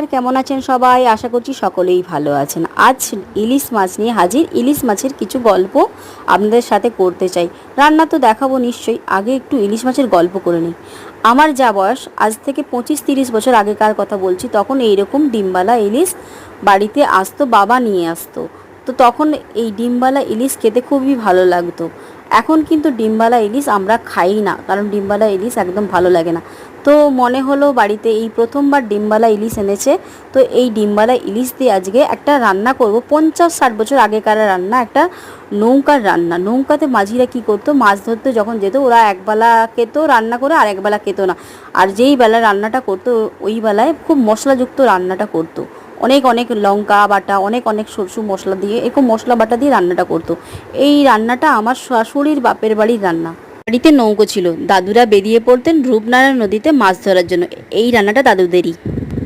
নমস্কার, কেমন আছেন সবাই? আশা করছি সকলেই ভালো আছেন। আজ ইলিশ মাছ নিয়ে হাজির। ইলিশ মাছের কিছু গল্প আপনাদের সাথে করতে চাই। রান্না তো দেখাবো নিশ্চয়ই। আগে একটু ইলিশ মাছের গল্প করে নিই। আমার যা বয়স, আজ থেকে পঁচিশ তিরিশ বছর আগেকার কথা বলছি, তখন এইরকম ডিমবালা ইলিশ বাড়িতে আসতো, বাবা নিয়ে আসতো। তো তখন এই ডিমবালা ইলিশ খেতে খুবই ভালো লাগতো। এখন কিন্তু ডিমবালা ইলিশ আমরা খাই না, কারণ ডিমবালা ইলিশ একদম ভালো লাগে না। তো মনে হলো বাড়িতে এই প্রথমবার ডিমবালা ইলিশ এনেছে, তো এই ডিমবালা ইলিশ দিয়ে আজকে একটা রান্না করব। পঞ্চাশ ষাট বছর আগেকার রান্না, একটা নৌকার রান্না। নৌকাতে মাঝিরা কি করতো, মাছ ধরতে যখন যেত, ওরা একবেলা খেত রান্না করে, আর একবেলা খেত না। আর যেই বেলা রান্নাটা করতো, ওই বেলায় খুব মশলাযুক্ত রান্নাটা করতো। অনেক অনেক লঙ্কা বাটা, অনেক অনেক সরষু মশলা দিয়ে এরকম মশলা বাটা দিয়ে রান্নাটা করতো। এই রান্নাটা আমার শাশুড়ির বাপের বাড়ির রান্না। বাড়িতে নৌকো ছিল। দাদুরা বেরিয়ে পড়তেন রূপনারায়ণ নদীতে মাছ ধরার জন্য। এই রান্নাটা দাদুদেরই।